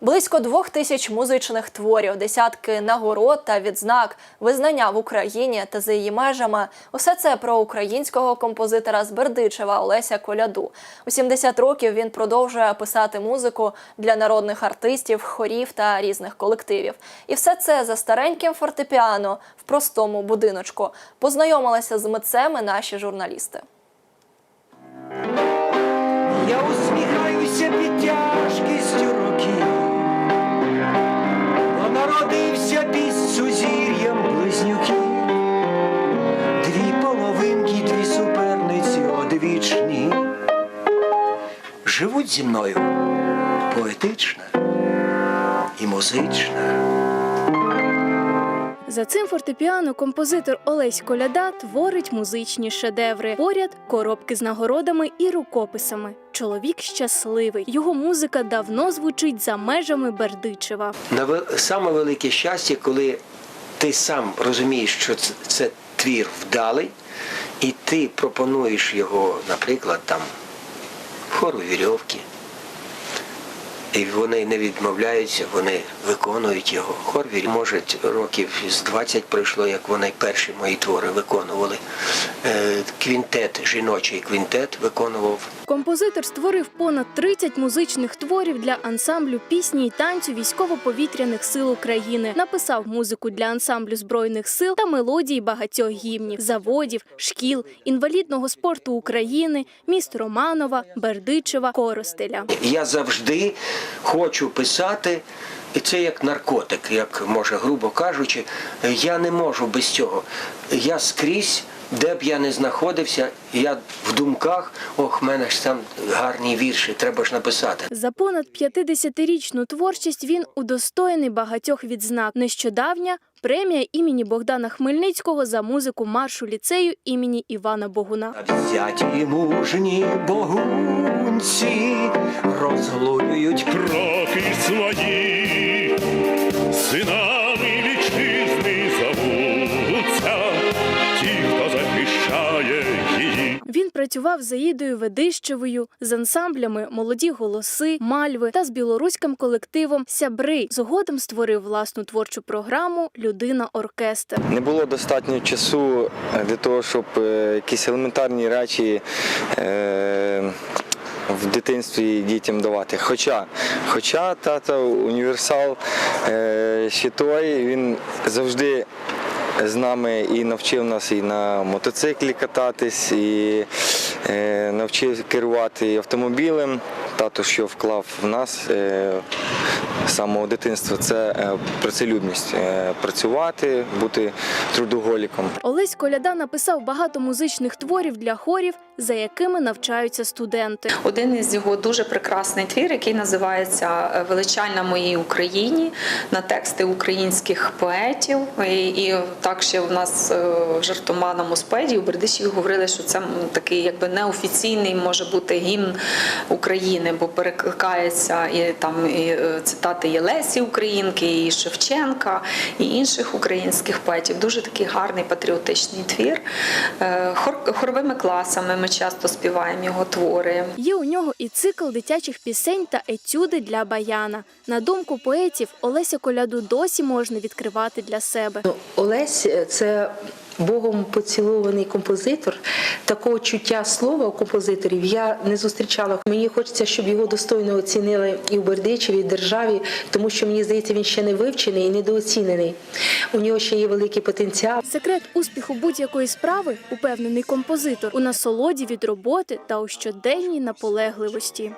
Близько двох тисяч музичних творів, десятки нагород та відзнак, визнання в Україні та за її межами. Усе це про українського композитора з Бердичева Олеся Коляду. У 70 років він продовжує писати музику для народних артистів, хорів та різних колективів. І все це за стареньким фортепіано в простому будиночку. Познайомилися з митцем наші журналісти. Я усміхаюся під тяжкістю живуть зі мною поетична і музична. За цим фортепіано композитор Олесь Коляда творить музичні шедеври. Поряд коробки з нагородами і рукописами. Чоловік щасливий. Його музика давно звучить за межами Бердичева. Саме велике щастя, коли ти сам розумієш, що це, це твір вдалий, і ти пропонуєш його, наприклад, там хору вірьовки. І вони не відмовляються, вони виконують його. Хор вірь, може, років з 20 пройшло, як вони перші мої твори виконували. Е, Квінтет, жіночий квінтет виконував Композитор створив понад 30 музичних творів для ансамблю пісні й танцю військово-повітряних сил України. Написав музику для ансамблю збройних сил та мелодії багатьох гімнів, заводів, шкіл, інвалідного спорту України, міст Романова, Бердичева, Коростеля. Я завжди хочу писати, і це як наркотик, як може, грубо кажучи, я не можу без цього. Я скрізь, де б я не знаходився, я в думках, ох, в мене ж там гарні вірші, треба ж написати. За понад 50-річну творчість він удостоєний багатьох відзнак. Нещодавня премія імені Богдана Хмельницького за музику маршу ліцею імені Івана Богуна. Взяті мужні богунці розглуюють Кроки свої, синами працював з Аїдою Ведищевою, з ансамблями Молоді голоси, Мальви та з білоруським колективом Сябри. Згодом створив власну творчу програму Людина оркестр. Не було достатньо часу е, для того, щоб е, якісь елементарні речі е, в дитинстві дітям давати. Хоча, хоча тато універсал е, ще той, він завжди з нами і навчив нас і на мотоциклі кататись, і е, навчив керувати автомобілем. Тато, що вклав в нас е, з самого дитинства, це е, працелюбність, е, працювати, бути трудоголіком. Олесь Коляда написав багато музичних творів для хорів, за якими навчаються студенти. Один із його дуже прекрасний твір, який називається Величальна моїй Україні на тексти українських поетів. І, і так ще в нас е, в жартоманому спеді у Бердичеві говорили, що це такий якби неофіційний може бути гімн України, бо перекликається і там і е, цитати Єлесі Українки, і Шевченка, і інших українських поетів. Дуже такий гарний патріотичний твір. Е, Хор, хоровими класами ми часто співаємо його твори. Є у нього і цикл дитячих пісень та етюди для баяна. На думку поетів, Олеся Коляду досі можна відкривати для себе. Олесь е, це Богом поцілований композитор. Такого чуття слова у композиторів я не зустрічала. Мені хочеться, щоб його достойно оцінили і в Бердичеві, і в державі, тому що мені здається, він ще не вивчений і недооцінений. У нього ще є великий потенціал. Секрет успіху будь-якої справи, упевнений композитор, у насолоді від роботи та у щоденній наполегливості.